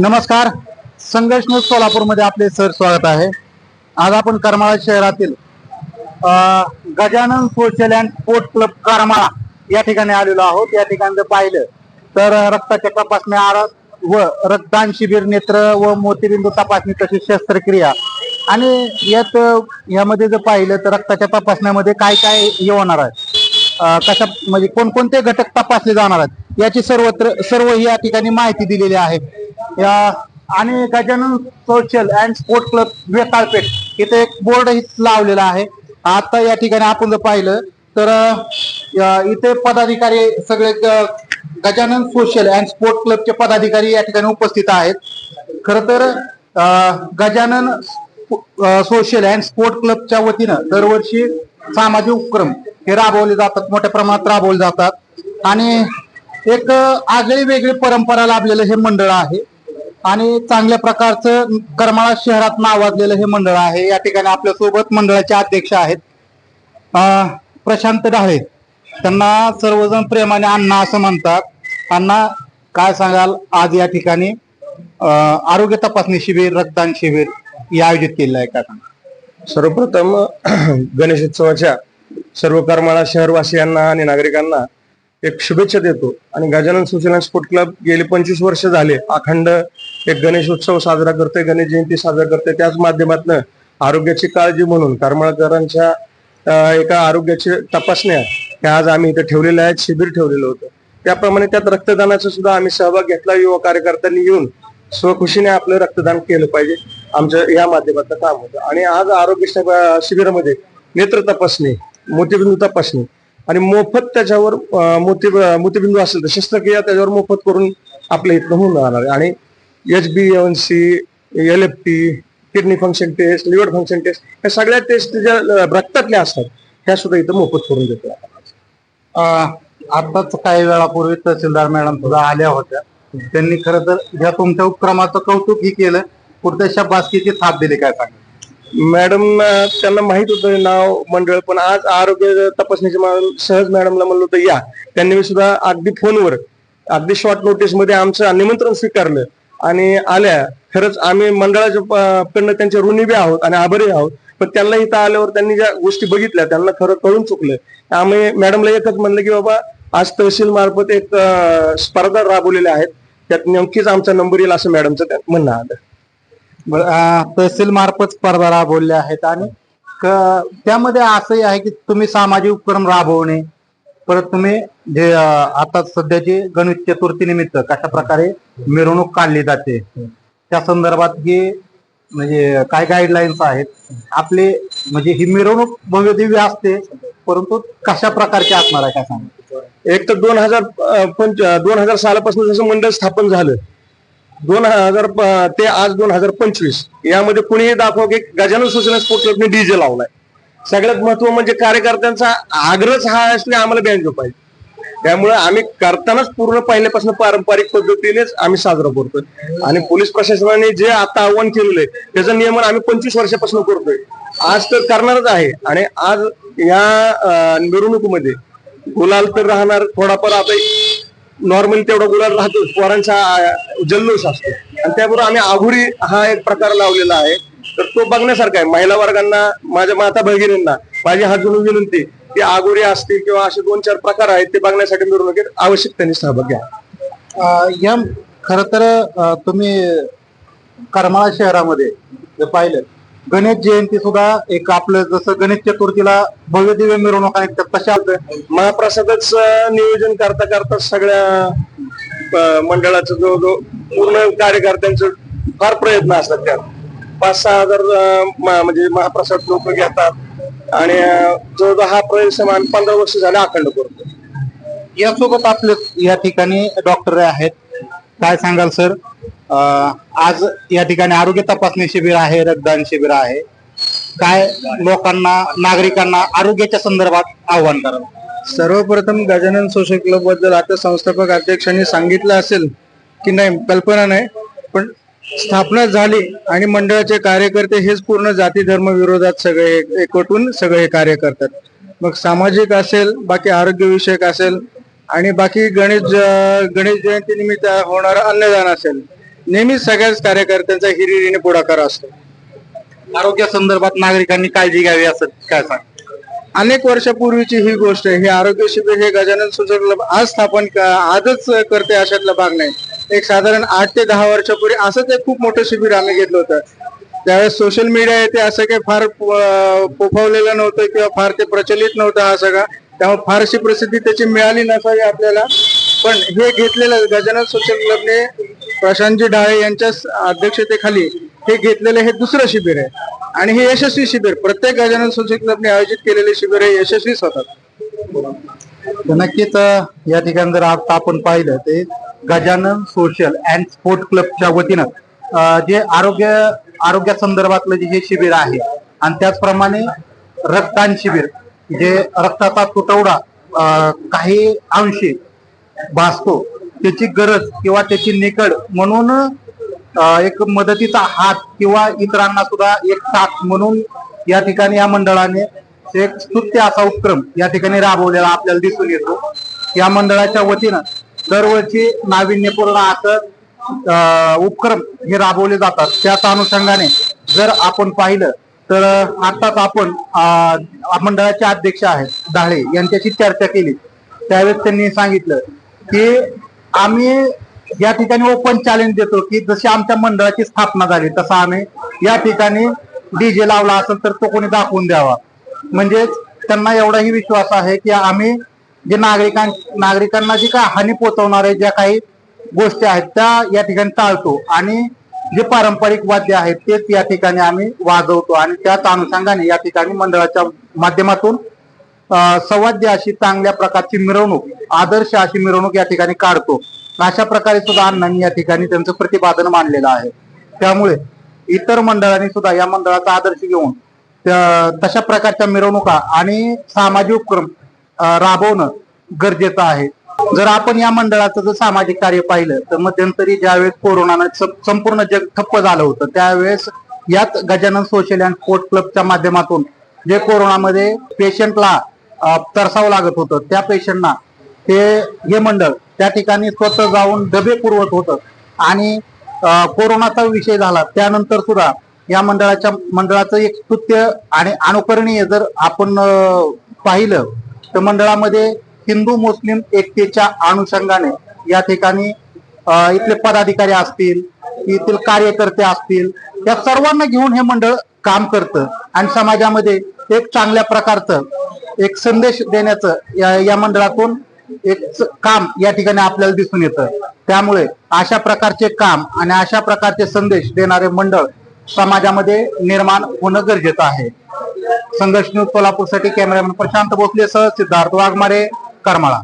नमस्कार. संघर्ष न्यूज सोलापूरमध्ये आपले सर स्वागत आहे. आज आपण करमाळा शहरातील Gajanan social and sport club Karmala या ठिकाणी आलेलो आहोत. या ठिकाणी जर पाहिलं तर रक्ताच्या तपासण्या आर- व रक्तदान शिबिर नेत्र व मोतीबिंदू तपासणी तसेच शस्त्रक्रिया आणि यात यामध्ये जर पाहिलं तर रक्ताच्या तपासण्यामध्ये काय काय येणार आहे? कशा म्हणजे कोणकोणते घटक तपासले जाणार आहेत? याची सर्वत्र सर्व या ठिकाणी माहिती दिलेली आहे. या आणि Gajanan social and sport club वेकाळपेठ इथे एक बोर्डही लावलेला आहे. आता या ठिकाणी आपण जर पाहिलं तर इथे पदाधिकारी सगळे ग- गजानन सोशल अँड स्पोर्ट क्लबचे पदाधिकारी या ठिकाणी उपस्थित आहेत. खर तर गजानन सोशल अँड स्पोर्ट क्लबच्या वतीनं दरवर्षी सामाजिक उपक्रम हे राबवले जातात मोठ्या प्रमाणात राबवले जातात. आणि एक आगळी वेगळी परंपरा लाभलेलं हे मंडळ आहे. आणि चांगल्या प्रकारचं करमाळा शहरात नावाजलेलं हे मंडळ आहे. या ठिकाणी आपल्यासोबत मंडळाचे अध्यक्ष आहेत प्रशांत ढाळे. त्यांना सर्वजण प्रेमाने अण्णा असं म्हणतात. अण्णा काय सांगाल? आज या ठिकाणी आरोग्य तपासणी शिबिर रक्तदान शिबिर हे आयोजित केलेलं आहे का? सर्वप्रथम गणेशोत्सवाच्या सर्व करमाळा शहरवासियांना आणि नागरिकांना एक शुभेच्छा देतो. आणि गजानन सोशल स्पोर्ट क्लब गेली पंचवीस वर्ष झाले. अखंड एक गणेशोत्सव साजरा करते गणेश जयंती साजरा करते त्याच माध्यमातून आरोग्याची काळजी म्हणून करमाळकरांच्या एका आरोग्याची तपासण्या ह्या आज आम्ही इथे ठेवलेल्या आहेत शिबिर ठेवलेलं होतं. त्याप्रमाणे त्यात रक्तदानाचा सुद्धा आम्ही सहभाग घेतला. युवा कार्यकर्त्यांनी येऊन स्वखुशीने आपलं रक्तदान केलं पाहिजे. आमचं या माध्यमातलं काम होतं. आणि आज आरोग्य शिबिरामध्ये नेत्र तपासणी मोतीबिंदू तपासणी. आणि मोफत त्याच्यावर मोती मोतीबिंदू असेल तर शस्त्रक्रिया त्याच्यावर मोफत करून आपल्या इथं होऊन राहणार आहे. आणि H B N C L F T kidney function test liver function test ह्या सगळ्या टेस्ट ज्या रक्तातल्या असतात ह्या सुद्धा इथं मोफत करून देतो. आताच काही वेळापूर्वी तहसीलदार मॅडम सुद्धा आल्या होत्या. त्यांनी खरं तर या तुमच्या उपक्रमाचं कौतुक ही केलं. पुढच्या बास्कीची थाप दिली काय सांगा मॅडम त्यांना माहीत होतं नाव मंडळ पण आज आरोग्य तपासणीचे सहज मॅडमला म्हणलं होतं या. त्यांनी सुद्धा अगदी फोनवर अगदी शॉर्ट नोटीसमध्ये आमचं निमंत्रण स्वीकारलं. आणि आल्या. खरंच आम्ही मंडळाच्या कडनं त्यांच्या ऋणी बी आहोत आणि आभारी आहोत. पण त्यांना इथं आल्यावर त्यांनी ज्या गोष्टी बघितल्या त्यांना खरं कळून चुकलं. आम्ही मॅडमला एकच म्हणलं की बाबा आज तहसील मार्फत एक स्पर्धा राबवलेल्या आहेत. त्यात नेमकीच आमचा नंबर येईल असं मॅडमचं म्हणणं आलं. तहसील मार्फत स्पर्धा राबवल्या आहेत आणि त्यामध्ये असंही आहे की तुम्ही सामाजिक उपक्रम राबवणे परत तुम्ही जे आता सध्याची गणेश चतुर्थी निमित्त कशा प्रकारे मिरवणूक काढली जाते त्या संदर्भात हे म्हणजे काय गाईडलाईन्स आहेत आपले म्हणजे ही मिरवणूक भव्यदिव्य असते परंतु कशा प्रकारची असणार आहे काय सांग एक तर दोन हजार पंच दोन हजार सालापासून जसं मंडळ स्थापन झालं दोन हजार ते आज दोन हजार पंचवीस. यामध्ये कुणीही दाखवा की गजानन सूचना स्पोर्ट क्लबने डीजे लावलाय. सगळ्यात महत्त्व म्हणजे कार्यकर्त्यांचा आग्रहच हा असले आम्हाला बँजो पाहिजे. त्यामुळे आम्ही करतानाच पूर्ण पहिल्यापासून पारंपरिक पद्धतीनेच आम्ही साजरा करतोय. आणि पोलीस प्रशासनाने जे आता आव्हान केलेलं आहे त्याचं नियमन आम्ही पंचवीस वर्षापासून करतोय. आज तर करणारच आहे. आणि आज या मिरवणुकीमध्ये गुलाल तर राहणार थोडाफार आता नॉर्मली तेवढा गुलाल राहतोच पोरांचा जल्लोष असतो. आणि त्याबरोबर आम्ही आघुरी हा एक प्रकार लावलेला आहे. तर तो बघण्यासारखा आहे. महिला वर्गांना माझ्या माता भगिनींना माझी हात जोडून विनंती की आघोरी असतील किंवा असे दोन चार प्रकार आहेत ते बघण्यासाठी मिरवणुकीत आवश्यक त्यांनी सहभाग घ्या. या खर तर तुम्ही करमाळा शहरामध्ये पाहिलं गणेश जयंती सुद्धा एक आपलं जसं गणेश चतुर्थीला भव्य दिव्य मिरवणूक आहेत त्या तशा महाप्रसादच नियोजन करता करता सगळ्या मंडळाचं जो जो पूर्ण कार्यकर्त्यांचं फार प्रयत्न असतात त्यात. पाच सहा हजार म्हणजे महाप्रसाद लोक घेतात आणि जवळजवळ हा प्रयत्न पंधरा वर्ष झाले अखंड करतो. यासोबत आपले या ठिकाणी डॉक्टर आहेत. काय सांगाल सर आज या ठिकाणी आरोग्य तपासणी शिबिर आहे रक्तदान शिबिर आहे. काय लोकांना नागरिकांना आरोग्याच्या संदर्भात आव्हान करावं? सर्वप्रथम गजानन सोशल क्लबबद्दल आता संस्थापक अध्यक्षांनी सांगितलं असेल की नाही कल्पना नाही पण स्थापना झाली आणि मंडळाचे कार्यकर्ते हेच पूर्ण जाती धर्म विरोधात सगळे एकवटून सगळे हे कार्य करतात. मग सामाजिक असेल बाकी आरोग्य विषयक असेल आणि बाकी गणेश ज- गणेश जयंती निमित्त होणारं अन्नदान असेल नेहमीच सगळ्याच कार्यकर्त्यांचा हिरिरीने पुढाकार असतो. आरोग्या संदर्भात नागरिकांनी काळजी घ्यावी असं काय सांग? अनेक वर्षापूर्वीची ही गोष्ट आहे हे आरोग्य शिबिर हे गजानन सुचक क्लब आज स्थापन क- आजच करते अशातला भाग नाही. एक साधारण आठ ते दहा वर्षापूर्वी असंच एक खूप मोठं शिबिर आम्ही घेतलं होतं. त्यावेळेस सोशल मीडिया येते असं काही फार अं, फोफावलेलं नव्हतं किंवा फार ते प्रचलित नव्हतं हा सगळा. त्यामुळे फारशी प्रसिद्धी त्याची मिळाली नसावी आपल्याला. पण हे घेतलेलं गजानन सोशल क्लबने प्रशांतजी डाळे यांच्या अध्यक्षतेखाली हे घेतलेलं हे दुसरं शिबिर आहे. आणि हे यशस्वी शिबिर प्रत्येक गजानन सोशल क्लबने आयोजित केलेले शिबिर हे यशस्वीच होतात नक्कीच या ठिकाणी जर आता आपण पाहिलं ते गजानन सोशल अँड स्पोर्ट क्लबच्या वतीनं जे आरोग्य आरोग्या संदर्भातलं जे हे शिबिर आहे आणि त्याचप्रमाणे रक्तदान शिबिर जे रक्ताचा तुटवडा काही अंशी भासतो त्याची गरज किंवा त्याची निकड म्हणून एक मदतीचा हात किंवा इतरांना सुद्धा एक साथ म्हणून या ठिकाणी या मंडळाने एक स्तुत्य असा उपक्रम या ठिकाणी राबवलेला आपल्याला दिसून येतो. या मंडळाच्या वतीनं दरवर्षी नाविन्यपूर्ण असं उपक्रम हे राबवले जातात. त्याच अनुषंगाने जर आपण पाहिलं तर आताच आपण मंडळाचे अध्यक्ष आहेत दाळे यांच्याशी चर्चा केली. त्यावेळेस त्यांनी सांगितलं की आम्ही या ठिकाणी ओपन चॅलेंज देतो की जशी आमच्या मंडळाची स्थापना झाली तसं आम्ही या ठिकाणी डीजे लावला असेल तर तो कोणी दाखवून द्यावा. म्हणजेच त्यांना एवढाही विश्वास आहे की आम्ही जे नागरिकां नागरिकांना जी काय हानी पोहोचवणारे ज्या काही गोष्टी आहेत त्या या ठिकाणी टाळतो. आणि जे पारंपरिक वाद्य आहेत तेच या ठिकाणी आम्ही वाजवतो. आणि त्याच अनुषंगाने या ठिकाणी मंडळाच्या माध्यमातून सवाद्य अशी चांगल्या प्रकारची मिरवणूक आदर्श अशी मिरवणूक या ठिकाणी काढतो. अशा प्रकारे सुद्धा अण्णांनी या ठिकाणी त्यांचं प्रतिपादन मांडलेलं आहे. त्यामुळे इतर मंडळांनी सुद्धा या मंडळाचा आदर्श घेऊन तशा प्रकारच्या मिरवणुका आणि सामाजिक उपक्रम राबवणं गरजेचं आहे. जर आपण या मंडळाचं जर सामाजिक कार्य पाहिलं तर मध्यंतरी ज्यावेळेस कोरोनानं संपूर्ण जग ठप्प झालं होतं त्यावेळेस याच गजानन सोशल अँड स्पोर्ट क्लबच्या माध्यमातून जे कोरोनामध्ये पेशंटला तरसावं लागत होतं. त्या पेशंटना ते हे मंडळ त्या ठिकाणी स्वतः जाऊन डबे पुरवत होतं. आणि कोरोनाचा विषय झाला. त्यानंतर सुद्धा या मंडळाच्या मंडळाचं एक स्तुत्य आणि अनुकरणीय जर आपण पाहिलं तर मंडळामध्ये हिंदू मुस्लिम एकतेच्या अनुषंगाने या ठिकाणी इथले पदाधिकारी असतील येथील कार्यकर्ते असतील या सर्वांना घेऊन हे मंडळ काम करतं. आणि समाजामध्ये एक चांगल्या प्रकारचं एक संदेश देण्याचं या या मंडळातून एक काम या ठिकाणी आपल्याला दिसून येतं. त्यामुळे अशा प्रकारचे काम आणि अशा प्रकारचे संदेश देणारे मंडळ समाजामध्ये निर्माण होणं गरजेचं आहे. संघर्ष न्यूज सोलापूरसाठी कॅमेरामॅन प्रशांत भोसले सह सिद्धार्थ वाघमारे करमाळा.